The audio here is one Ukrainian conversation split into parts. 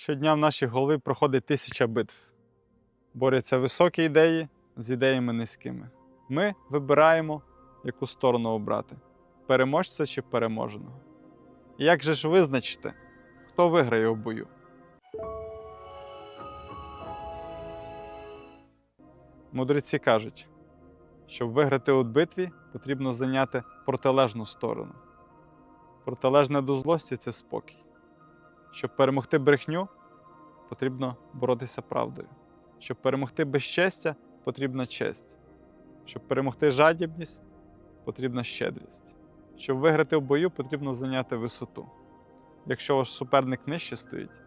Щодня в нашій голові проходить тисяча битв. Борються високі ідеї з ідеями низькими. Ми вибираємо, яку сторону обрати: переможця чи переможеного. І як же ж визначити, хто виграє у бою? Мудреці кажуть, щоб виграти у битві, потрібно зайняти протилежну сторону. Протилежне до злості це спокій. Щоб перемогти брехню, потрібно боротися правдою. Щоб перемогти безчестя, потрібна честь. Щоб перемогти жадібність, потрібна щедрість. Щоб виграти в бою, потрібно зайняти висоту. Якщо ваш суперник нижче стоїть,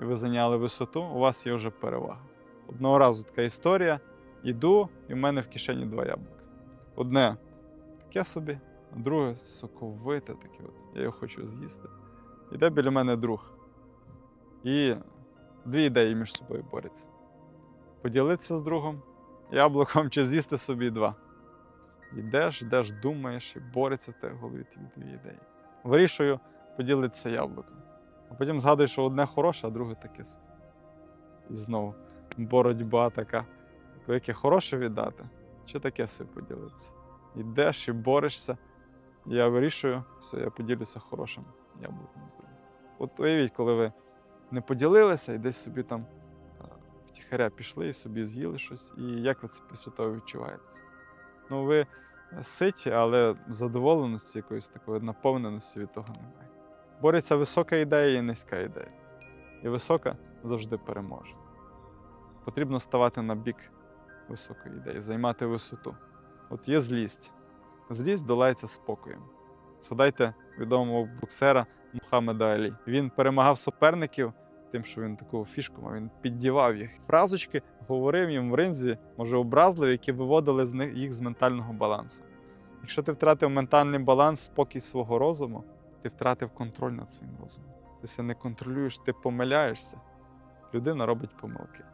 і ви зайняли висоту, у вас є вже перевага. Одного разу така історія. Іду, і в мене в кишені два яблука. Одне таке собі, а друге соковите таке. От. Я його хочу з'їсти. Іде біля мене друг. І дві ідеї між собою борються. Поділитися з другом яблуком чи з'їсти собі два. Йдеш, йдеш, думаєш і бореться в тебе в голові ті дві ідеї. Вирішую поділитися яблуком. А потім згадую, що одне хороше, а друге таке. І знову боротьба така. Яке хороше віддати, чи таке собі поділитися. Йдеш і борешся. Я вирішую, все, я поділюся хорошим яблуком з другим. От уявіть, коли ви не поділилися і десь собі там втіхаря пішли і собі з'їли щось, і як ви це після того відчуваєтеся? Ну, ви ситі, але задоволеності якоїсь такої наповненості від того немає. Бореться висока ідея і низька ідея. І висока завжди переможе. Потрібно ставати на бік високої ідеї, займати висоту. От є злість. Злість долається спокоєм. Згадайте відомого боксера Мухаммеда Алі. Він перемагав суперників тим, що він таку фішку мав, він піддівав їх. Фразочки говорив їм в ринзі, може, образливі, які виводили з них їх з ментального балансу. Якщо ти втратив ментальний баланс, спокій свого розуму, ти втратив контроль над своїм розумом. Ти себе не контролюєш, ти помиляєшся. Людина робить помилки.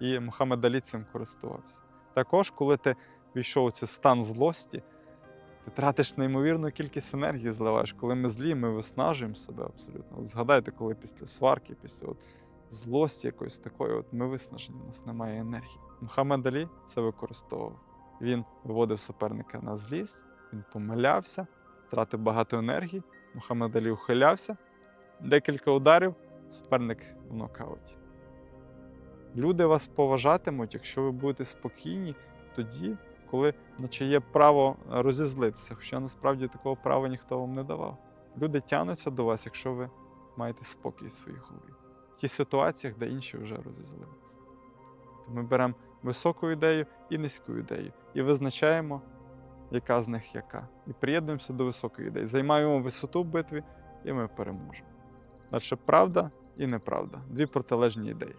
І Мухаммед Алі цим користувався. Також, коли ти війшов у цей стан злості, ти тратиш неймовірну кількість енергії, зливаєш. Коли ми злі, ми виснажуємо себе абсолютно. От згадайте, коли після сварки, після от злості якоїсь такої, от ми виснажені, у нас немає енергії. Мухаммед Алі це використовував. Він виводив суперника на злість, він помилявся, тратив багато енергії. Мухаммед Алі ухилявся, декілька ударів, суперник в нокауті. Люди вас поважатимуть, якщо ви будете спокійні тоді, коли наче є право розізлитися, хоча насправді такого права ніхто вам не давав. Люди тягнуться до вас, якщо ви маєте спокій в своїй голові. В тій ситуаціях, де інші вже розізлилися. Ми беремо високу ідею і низьку ідею і визначаємо, яка з них яка. І приєднуємося до високої ідеї. Займаємо висоту в битві, і ми переможемо. Далі правда і неправда дві протилежні ідеї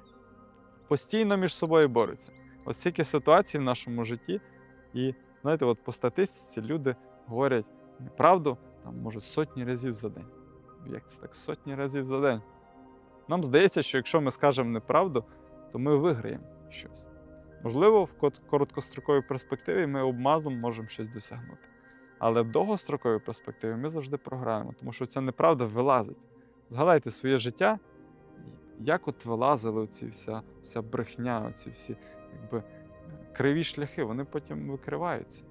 постійно між собою борються. Ось стільки ситуацій в нашому житті, і знаєте, от по статистиці люди говорять неправду там, може, сотні разів за день. Як це так? Сотні разів за день. Нам здається, що якщо ми скажемо неправду, то ми виграємо щось. Можливо, в короткостроковій перспективі ми обмазом можемо щось досягнути. Але в довгостроковій перспективі ми завжди програємо, тому що ця неправда вилазить. Згадайте своє життя, як от вилазили оці вся, вся брехня, оці всі якби, криві шляхи, вони потім викриваються.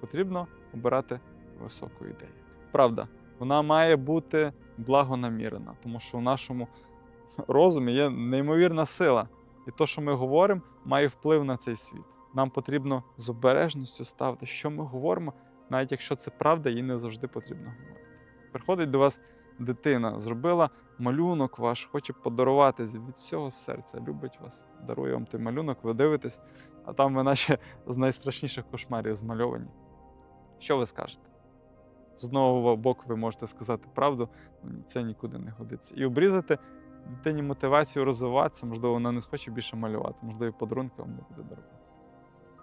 Потрібно обирати високу ідею. Правда, вона має бути благонамірена, тому що в нашому розумі є неймовірна сила. І те, що ми говоримо, має вплив на цей світ. Нам потрібно з обережністю ставити, що ми говоримо, навіть якщо це правда, їй не завжди потрібно говорити. Приходить до вас дитина, зробила малюнок ваш, хоче подарувати від всього серця, любить вас, дарує вам той малюнок, ви дивитесь, а там ви наче з найстрашніших кошмарів змальовані. Що ви скажете? З одного боку, ви можете сказати правду, це нікуди не годиться. І обрізати дитині мотивацію розвиватися, можливо, вона не схоче більше малювати, можливо, і подарунки вам не буде дарувати.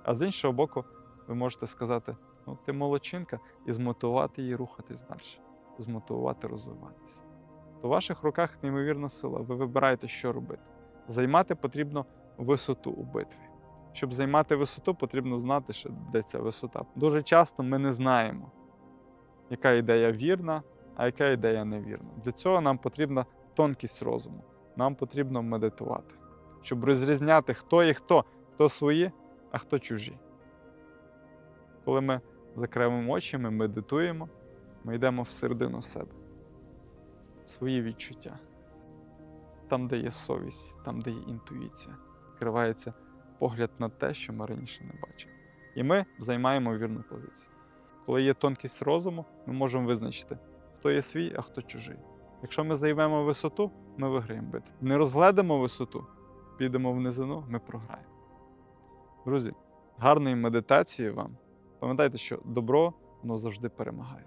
А з іншого боку, ви можете сказати: ну, ти молодчинка, і змотивувати її рухатись далі, змотивувати розвиватися. То в ваших руках неймовірна сила. Ви вибираєте, що робити. Займати потрібно висоту у битві. Щоб займати висоту, потрібно знати, що де ця висота. Дуже часто ми не знаємо, яка ідея вірна, а яка ідея невірна. Для цього нам потрібна тонкість розуму. нам потрібно медитувати, щоб розрізняти, хто є хто, хто свої, а хто чужі. Коли ми закриваємо очі, ми медитуємо, ми йдемо всередину себе, свої відчуття. Там, де є совість, там, де є інтуїція, відкривається погляд на те, що ми раніше не бачили. І ми займаємо вірну позицію. Коли є тонкість розуму, ми можемо визначити, хто є свій, а хто чужий. Якщо ми займемо висоту, ми виграємо битву. Не розгледимо висоту, підемо в низину, ми програємо. Друзі, гарної медитації вам. Пам'ятайте, що добро воно завжди перемагає.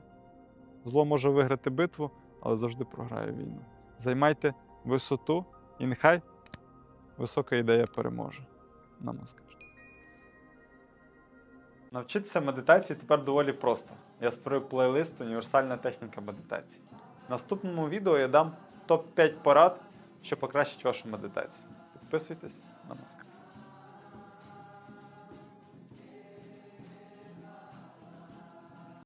Зло може виграти битву, але завжди програє війну. Займайте висоту, і нехай висока ідея переможе. Намаскар. Навчитися медитації тепер доволі просто. Я створив плейлист Універсальна техніка медитації. В наступному відео я дам топ-5 порад, що покращить вашу медитацію. Підписуйтесь на Намаскар.